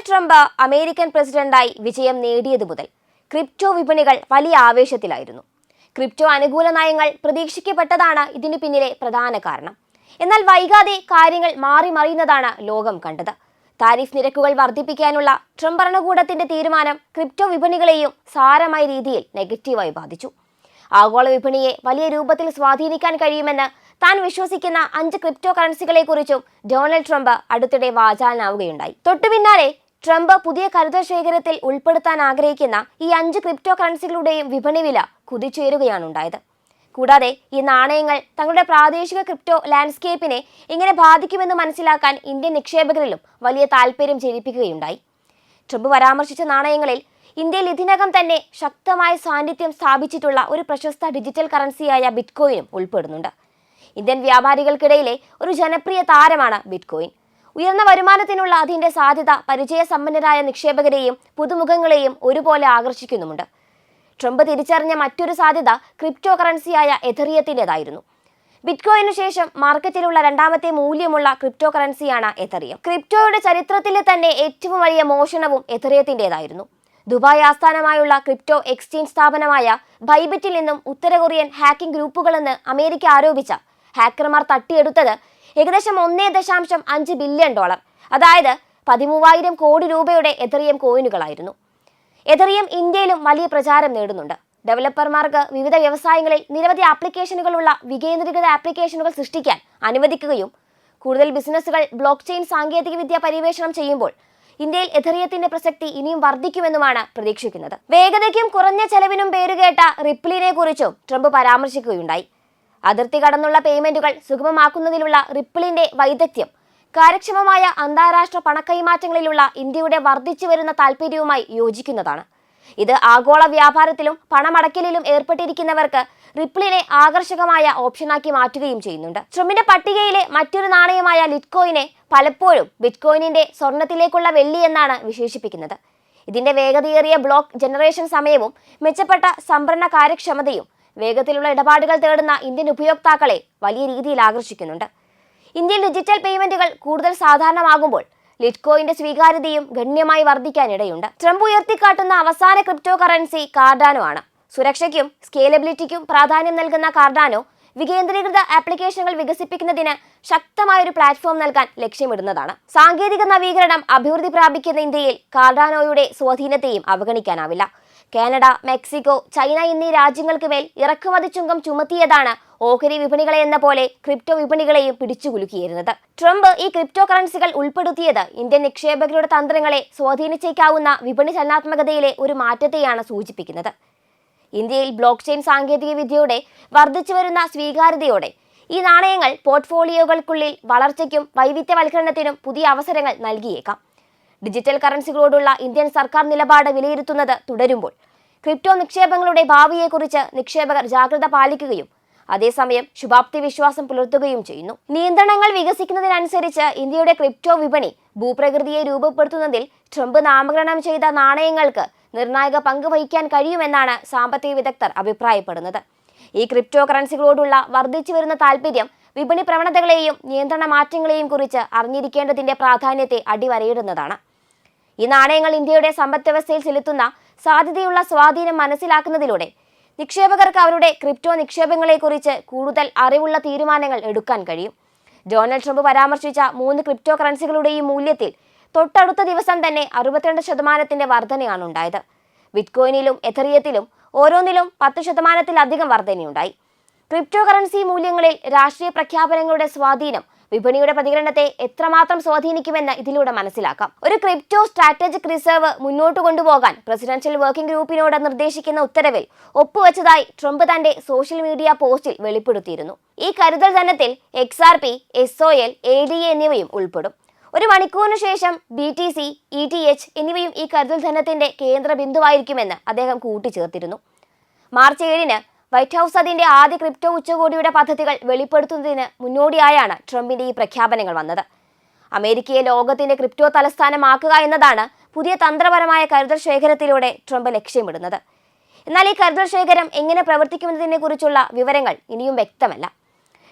Donald Trump American പ്രസിഡന്റായി വിജയം നേടിയതു മുതൽ ക്രിപ്റ്റോ വിപണികൾ വലിയ ആവേശത്തിലായിരുന്നു. ക്രിപ്റ്റോ അനുകൂല നയങ്ങൾ പ്രതീക്ഷിക്കപ്പെട്ടതാണ് ഇതിനു പിന്നിലെ പ്രധാന കാരണം. എന്നാൽ വൈകാതെ കാര്യങ്ങൾ മാറി മറിയുന്നതാണ് ലോകം കണ്ടത്. താരിഫ് നിരക്കുകൾ വർദ്ധിപ്പിക്കാനുള്ള ട്രംപ് ഭരണകൂടത്തിന്റെ തീരുമാനം ക്രിപ്റ്റോ വിപണികളെയും സാരമായ രീതിയിൽ നെഗറ്റീവായി ബാധിച്ചു. ആഗോള വിപണിയെ വലിയ രൂപത്തിൽ സ്വാധീനിക്കാൻ കഴിയുമെന്ന് താൻ വിശ്വസിക്കുന്ന അഞ്ച് ക്രിപ്റ്റോ കറൻസികളെ കുറിച്ചും ഡൊണാൾഡ് ട്രംപ് അടുത്തിടെ വാചാലനാവുകയുണ്ടായി. തൊട്ടു പിന്നാലെ ട്രംപ് പുതിയ കരുതൽ ശേഖരത്തിൽ ഉൾപ്പെടുത്താൻ ആഗ്രഹിക്കുന്ന ഈ അഞ്ച് ക്രിപ്റ്റോ കറൻസികളുടെയും വിപണി വില കുതിച്ചേരുകയാണുണ്ടായത് കൂടാതെ ഈ നാണയങ്ങൾ തങ്ങളുടെ പ്രാദേശിക ക്രിപ്റ്റോ ലാൻഡ്സ്കേപ്പിനെ എങ്ങനെ ബാധിക്കുമെന്ന് മനസ്സിലാക്കാൻ ഇന്ത്യൻ നിക്ഷേപകരിലും വലിയ താല്പര്യം ജനിപ്പിക്കുകയുണ്ടായി. ട്രംപ് പരാമർശിച്ച നാണയങ്ങളിൽ ഇന്ത്യയിൽ ഇതിനകം തന്നെ ശക്തമായ സാന്നിധ്യം സ്ഥാപിച്ചിട്ടുള്ള ഒരു പ്രശസ്ത ഡിജിറ്റൽ കറൻസിയായ ബിറ്റ്കോയിനും ഉൾപ്പെടുന്നുണ്ട്. ഇന്ത്യൻ വ്യാപാരികൾക്കിടയിലെ ഒരു ജനപ്രിയ താരമാണ് ബിറ്റ്കോയിൻ. ഉയർന്ന വരുമാനത്തിനുള്ള അതിന്റെ സാധ്യത പരിചയ സമ്പന്നരായ നിക്ഷേപകരെയും പുതുമുഖങ്ങളെയും ഒരുപോലെ ആകർഷിക്കുന്നുമുണ്ട്. ട്രംപ് തിരിച്ചറിഞ്ഞ മറ്റൊരു സാധ്യത ക്രിപ്റ്റോ കറൻസിയായ എഥറിയത്തിന്റെതായിരുന്നു ബിറ്റ്കോയിനു ശേഷം മാർക്കറ്റിലുള്ള രണ്ടാമത്തെ മൂല്യമുള്ള ക്രിപ്റ്റോ കറൻസിയാണ് എഥറിയം ക്രിപ്റ്റോയുടെ ചരിത്രത്തിലെ തന്നെ ഏറ്റവും വലിയ മോഷണവും എഥറിയത്തിന്റെതായിരുന്നു ദുബായ് ആസ്ഥാനമായുള്ള ക്രിപ്റ്റോ എക്സ്ചേഞ്ച് സ്ഥാപനമായ ബൈബിറ്റിൽ നിന്നും ഉത്തര കൊറിയൻ ഹാക്കിംഗ് ഗ്രൂപ്പുകളെന്ന് അമേരിക്ക ആരോപിച്ച ഹാക്കർമാർ തട്ടിയെടുത്തത് ഏകദേശം ഒന്നേ ദശാംശം അഞ്ച് ബില്യൺ ഡോളർ അതായത് പതിമൂവായിരം കോടി രൂപയുടെ എഥറിയം കോയിനുകളായിരുന്നു എഥറിയം ഇന്ത്യയിലും വലിയ പ്രചാരം നേടുന്നുണ്ട്. ഡെവലപ്പർമാർക്ക് വിവിധ വ്യവസായങ്ങളിൽ നിരവധി ആപ്ലിക്കേഷനുകളുള്ള വികേന്ദ്രീകൃത ആപ്ലിക്കേഷനുകൾ സൃഷ്ടിക്കാൻ അനുവദിക്കുകയും കൂടുതൽ ബിസിനസ്സുകൾ ബ്ലോക്ക് ചെയിൻ സാങ്കേതികവിദ്യ പര്യവേഷണം ചെയ്യുമ്പോൾ ഇന്ത്യയിൽ എഥറിയത്തിന്റെ പ്രസക്തി ഇനിയും വർദ്ധിക്കുമെന്നുമാണ് പ്രതീക്ഷിക്കുന്നത്. വേഗതയ്ക്കും കുറഞ്ഞ ചെലവിനും പേരുകേട്ട റിപ്ലിനെ കുറിച്ചും ട്രംപ് പരാമർശിക്കുകയുണ്ടായി. അതിർത്തി കടന്നുള്ള പേയ്മെന്റുകൾ സുഗമമാക്കുന്നതിലുള്ള റിപ്പിളിന്റെ വൈദഗ്ധ്യം കാര്യക്ഷമമായ അന്താരാഷ്ട്ര പണക്കൈമാറ്റങ്ങളിലുള്ള ഇന്ത്യയുടെ വർദ്ധിച്ചു വരുന്ന താൽപ്പര്യവുമായി യോജിക്കുന്നതാണ്. ഇത് ആഗോള വ്യാപാരത്തിലും പണമടക്കലിലും ഏർപ്പെട്ടിരിക്കുന്നവർക്ക് റിപ്പിളിനെ ആകർഷകമായ ഓപ്ഷനാക്കി മാറ്റുകയും ചെയ്യുന്നുണ്ട്. ട്രംപിന്റെ പട്ടികയിലെ മറ്റൊരു നാണയമായ ലിറ്റ്കോയിനെ പലപ്പോഴും ബിറ്റ്കോയിനിന്റെ സ്വർണത്തിലേക്കുള്ള വെള്ളി എന്നാണ് വിശേഷിപ്പിക്കുന്നത്. ഇതിന്റെ വേഗതയേറിയ ബ്ലോക്ക് ജനറേഷൻ സമയവും മെച്ചപ്പെട്ട സംഭരണ കാര്യക്ഷമതയും വേഗത്തിലുള്ള ഇടപാടുകൾ തേടുന്ന ഇന്ത്യൻ ഉപയോക്താക്കളെ വലിയ രീതിയിൽ ആകർഷിക്കുന്നുണ്ട്. ഇന്ത്യയിൽ ഡിജിറ്റൽ പേയ്മെന്റുകൾ കൂടുതൽ സാധാരണമാകുമ്പോൾ ലിറ്റ്കോയിന്റെ സ്വീകാര്യതയും ഗണ്യമായി വർദ്ധിക്കാനിടയുണ്ട്. ട്രംപ് ഉയർത്തിക്കാട്ടുന്ന അവസാന ക്രിപ്റ്റോ കറൻസി കാർഡാനോ ആണ്. സുരക്ഷയ്ക്കും സ്കേലബിലിറ്റിക്കും പ്രാധാന്യം നൽകുന്ന കാർഡാനോ വികേന്ദ്രീകൃത ആപ്ലിക്കേഷനുകൾ വികസിപ്പിക്കുന്നതിന് ശക്തമായ ഒരു പ്ലാറ്റ്ഫോം നൽകാൻ ലക്ഷ്യമിടുന്നതാണ്. സാങ്കേതിക നവീകരണം അഭിവൃദ്ധി പ്രാപിക്കുന്ന ഇന്ത്യയിൽ കാർഡാനോയുടെ സ്വാധീനത്തെയും അവഗണിക്കാനാവില്ല. കാനഡ മെക്സിക്കോ ചൈന എന്നീ രാജ്യങ്ങൾക്ക് മേൽ ഇറക്കുമതി ചുങ്കം ചുമത്തിയതാണ് ഓഹരി വിപണികളെ എന്ന പോലെ ക്രിപ്റ്റോ വിപണികളെയും പിടിച്ചുകുലുക്കിയിരുന്നത്. ട്രംപ് ഈ ക്രിപ്റ്റോ കറൻസികൾ ഉൾപ്പെടുത്തിയത് ഇന്ത്യൻ നിക്ഷേപകരുടെ തന്ത്രങ്ങളെ സ്വാധീനിച്ചേക്കാവുന്ന വിപണി ചലനാത്മകതയിലെ ഒരു മാറ്റത്തെയാണ് സൂചിപ്പിക്കുന്നത്. ഇന്ത്യയിൽ ബ്ലോക്ക് ചെയിൻ സാങ്കേതിക വിദ്യയുടെ വർദ്ധിച്ചു വരുന്ന സ്വീകാര്യതയോടെ ഈ നാണയങ്ങൾ പോർട്ട്ഫോളിയോകൾക്കുള്ളിൽ വളർച്ചയ്ക്കും വൈവിധ്യവൽക്കരണത്തിനും പുതിയ അവസരങ്ങൾ നൽകിയേക്കാം. ഡിജിറ്റൽ കറൻസികളോടുള്ള ഇന്ത്യൻ സർക്കാർ നിലപാട് വിലയിരുത്തുന്നത് തുടരുമ്പോൾ ക്രിപ്റ്റോ നിക്ഷേപങ്ങളുടെ ഭാവിയെക്കുറിച്ച് നിക്ഷേപകർ ജാഗ്രത പാലിക്കുകയും അതേസമയം ശുഭാപ്തി വിശ്വാസം പുലർത്തുകയും ചെയ്യുന്നു. നിയന്ത്രണങ്ങൾ വികസിക്കുന്നതിനനുസരിച്ച് ഇന്ത്യയുടെ ക്രിപ്റ്റോ വിപണി ഭൂപ്രകൃതിയെ രൂപപ്പെടുത്തുന്നതിൽ ട്രംപ് നാമകരണം ചെയ്ത നാണയങ്ങൾക്ക് നിർണായക പങ്ക് വഹിക്കാൻ കഴിയുമെന്നാണ് സാമ്പത്തിക വിദഗ്ധർ അഭിപ്രായപ്പെടുന്നത്. ഈ ക്രിപ്റ്റോ കറൻസികളോടുള്ള വർദ്ധിച്ചു വരുന്ന താല്പര്യം വിപണി പ്രവണതകളെയും നിയന്ത്രണ മാറ്റങ്ങളെയും കുറിച്ച് അറിഞ്ഞിരിക്കേണ്ടതിന്റെ പ്രാധാന്യത്തെ അടിവരയിടുന്നതാണ്. ഈ നാണയങ്ങൾ ഇന്ത്യയുടെ സമ്പദ് വ്യവസ്ഥയിൽ ചെലുത്തുന്ന സാധ്യതയുള്ള സ്വാധീനം മനസ്സിലാക്കുന്നതിലൂടെ നിക്ഷേപകർക്ക് അവരുടെ ക്രിപ്റ്റോ നിക്ഷേപങ്ങളെക്കുറിച്ച് കൂടുതൽ അറിവുള്ള തീരുമാനങ്ങൾ എടുക്കാൻ കഴിയും. ഡൊണാൾഡ് ട്രംപ് പരാമർശിച്ച മൂന്ന് ക്രിപ്റ്റോ കറൻസികളുടെയും മൂല്യത്തിൽ തൊട്ടടുത്ത ദിവസം തന്നെ അറുപത്തിരണ്ട് ശതമാനത്തിന്റെ വർധനയാണ് ഉണ്ടായത്. ബിറ്റ്കോയിനിലും എഥറിയത്തിലും ഓരോന്നിലും പത്ത് ശതമാനത്തിലധികം വർധനയുണ്ടായി. ക്രിപ്റ്റോ കറൻസി മൂല്യങ്ങളിൽ രാഷ്ട്രീയ പ്രഖ്യാപനങ്ങളുടെ സ്വാധീനം വിപണിയുടെ പ്രതികരണത്തെ എത്രമാത്രം സ്വാധീനിക്കുമെന്ന് ഇതിലൂടെ മനസ്സിലാക്കാം. ഒരു ക്രിപ്റ്റോ സ്ട്രാറ്റജിക് റിസർവ് മുന്നോട്ട് കൊണ്ടുപോകാൻ പ്രസിഡൻഷ്യൽ വർക്കിംഗ് ഗ്രൂപ്പിനോട് നിർദ്ദേശിക്കുന്ന ഉത്തരവിൽ ഒപ്പുവെച്ചതായി ട്രംപ് തന്റെ സോഷ്യൽ മീഡിയ പോസ്റ്റിൽ വെളിപ്പെടുത്തിയിരുന്നു. ഈ കരുതൽ ധനത്തിൽ X R P S O L A D എന്നിവയും ഉൾപ്പെടും. ഒരു മണിക്കൂറിന് ശേഷം B T C E T H എന്നിവയും ഈ കരുതൽ ധനത്തിന്റെ കേന്ദ്ര ബിന്ദുവായിരിക്കുമെന്ന് അദ്ദേഹം കൂട്ടിച്ചേർത്തിരുന്നു. മാർച്ച് ഏഴിന് വൈറ്റ് ഹൗസ് അതിന്റെ ആദ്യ ക്രിപ്റ്റോ ഉച്ചകോടിയുടെ പദ്ധതികൾ വെളിപ്പെടുത്തുന്നതിന് മുന്നോടിയായാണ് ട്രംപിന്റെ ഈ പ്രഖ്യാപനങ്ങൾ വന്നത്. അമേരിക്കയെ ലോകത്തിന്റെ ക്രിപ്റ്റോ തലസ്ഥാനമാക്കുക എന്നതാണ് പുതിയ തന്ത്രപരമായ കരുതൽ ശേഖരത്തിലൂടെ ട്രംപ് ലക്ഷ്യമിടുന്നത്. എന്നാൽ ഈ കരുതൽ ശേഖരം എങ്ങനെ പ്രവർത്തിക്കുന്നതിനെ കുറിച്ചുള്ള വിവരങ്ങൾ ഇനിയും വ്യക്തമല്ല.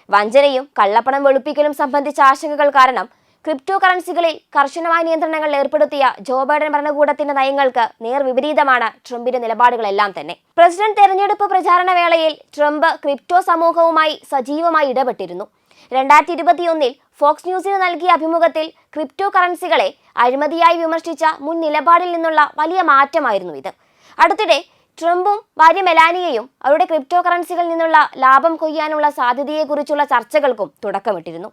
വഞ്ചനയും കള്ളപ്പണം വെളുപ്പിക്കലും സംബന്ധിച്ച ആശങ്കകൾ കാരണം ക്രിപ്റ്റോ കറൻസികളിൽ കർശനമായ നിയന്ത്രണങ്ങൾ ഏർപ്പെടുത്തിയ ജോ ബൈഡൻ ഭരണകൂടത്തിന്റെ നയങ്ങൾക്ക് നേർ വിപരീതമാണ് ട്രംപിന്റെ നിലപാടുകളെല്ലാം തന്നെ. പ്രസിഡന്റ് തെരഞ്ഞെടുപ്പ് പ്രചാരണ വേളയിൽ ട്രംപ് ക്രിപ്റ്റോ സമൂഹവുമായി സജീവമായി ഇടപെട്ടിരുന്നു. രണ്ടായിരത്തി ഇരുപത്തിയൊന്നിൽ ഫോക്സ് ന്യൂസിന് നൽകിയ അഭിമുഖത്തിൽ ക്രിപ്റ്റോ കറൻസികളെ അഴിമതിയായി വിമർശിച്ച മുൻ നിലപാടിൽ നിന്നുള്ള വലിയ മാറ്റമായിരുന്നു ഇത്. അടുത്തിടെ ട്രംപും ഭാര്യ മെലാനിയയും അവരുടെ ക്രിപ്റ്റോ കറൻസികളിൽ നിന്നുള്ള ലാഭം കൊയ്യാനുള്ള സാധ്യതയെക്കുറിച്ചുള്ള ചർച്ചകൾക്കും തുടക്കമിട്ടിരുന്നു.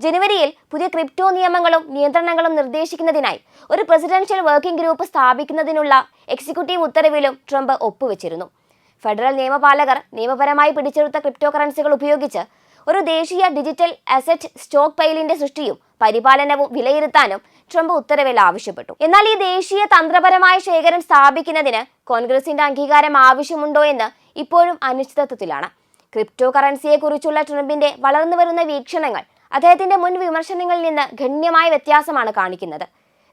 ജനുവരിയിൽ പുതിയ ക്രിപ്റ്റോ നിയമങ്ങളും നിയന്ത്രണങ്ങളും നിർദ്ദേശിക്കുന്നതിനായി ഒരു പ്രസിഡൻഷ്യൽ വർക്കിംഗ് ഗ്രൂപ്പ് സ്ഥാപിക്കുന്നതിനുള്ള എക്സിക്യൂട്ടീവ് ഉത്തരവിലും ട്രംപ് ഒപ്പുവെച്ചിരുന്നു. ഫെഡറൽ നിയമപാലകർ നിയമപരമായി പിടിച്ചെടുത്ത ക്രിപ്റ്റോ കറൻസികൾ ഉപയോഗിച്ച് ഒരു ദേശീയ ഡിജിറ്റൽ അസറ്റ് സ്റ്റോക്ക് പൈലിന്റെ സൃഷ്ടിയും പരിപാലനവും വിലയിരുത്താനും ട്രംപ് ഉത്തരവിൽ ആവശ്യപ്പെട്ടു. എന്നാൽ ഈ ദേശീയ തന്ത്രപരമായ ശേഖരം സ്ഥാപിക്കുന്നതിന് കോൺഗ്രസിന്റെ അംഗീകാരം ആവശ്യമുണ്ടോ എന്ന് ഇപ്പോഴും അനിശ്ചിതത്വത്തിലാണ്. ക്രിപ്റ്റോ കറൻസിയെക്കുറിച്ചുള്ള ട്രംപിന്റെ വളർന്നു വരുന്ന വീക്ഷണങ്ങൾ അദ്ദേഹത്തിന്റെ മുൻ വിമർശനങ്ങളിൽ നിന്ന് ഗണ്യമായ വ്യത്യാസമാണ് കാണിക്കുന്നത്.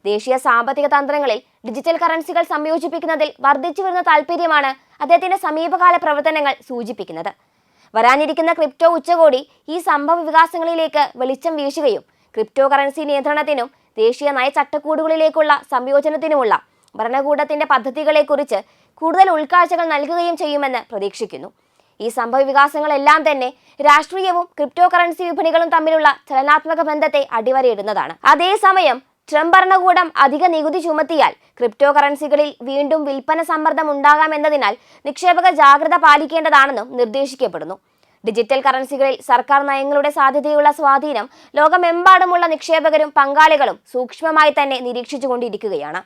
ദേശീയ സാമ്പത്തിക തന്ത്രങ്ങളിൽ ഡിജിറ്റൽ കറൻസികൾ സംയോജിപ്പിക്കുന്നതിൽ വർദ്ധിച്ചു വരുന്ന താല്പര്യമാണ് അദ്ദേഹത്തിന്റെ സമീപകാല പ്രവർത്തനങ്ങൾ സൂചിപ്പിക്കുന്നത്. വരാനിരിക്കുന്ന ക്രിപ്റ്റോ ഉച്ചകോടി ഈ സംഭവ വികാസങ്ങളിലേക്ക് വെളിച്ചം വീശുകയും ക്രിപ്റ്റോ കറൻസി നിയന്ത്രണത്തിനും ദേശീയ നയ ചട്ടക്കൂടുകളിലേക്കുള്ള സംയോജനത്തിനുമുള്ള ഭരണകൂടത്തിന്റെ പദ്ധതികളെക്കുറിച്ച് കൂടുതൽ ഉൾക്കാഴ്ചകൾ നൽകുകയും ചെയ്യുമെന്ന് പ്രതീക്ഷിക്കുന്നു. ഈ സംഭവ വികാസങ്ങളെല്ലാം തന്നെ രാഷ്ട്രീയവും ക്രിപ്റ്റോ കറൻസി വിപണികളും തമ്മിലുള്ള ചലനാത്മക ബന്ധത്തെ അടിവരയിടുന്നതാണ്. അതേസമയം ട്രംപ് ഭരണകൂടം അധിക നികുതി ചുമത്തിയാൽ ക്രിപ്റ്റോ കറൻസികളിൽ വീണ്ടും വിൽപ്പന സമ്മർദ്ദം ഉണ്ടാകാമെന്നതിനാൽ നിക്ഷേപക ജാഗ്രത പാലിക്കേണ്ടതാണെന്നും നിർദ്ദേശിക്കപ്പെടുന്നു. ഡിജിറ്റൽ കറൻസികളിൽ സർക്കാർ നയങ്ങളുടെ സാധ്യതയുള്ള സ്വാധീനം ലോകമെമ്പാടുമുള്ള നിക്ഷേപകരും പങ്കാളികളും സൂക്ഷ്മമായി തന്നെ നിരീക്ഷിച്ചുകൊണ്ടിരിക്കുകയാണ്.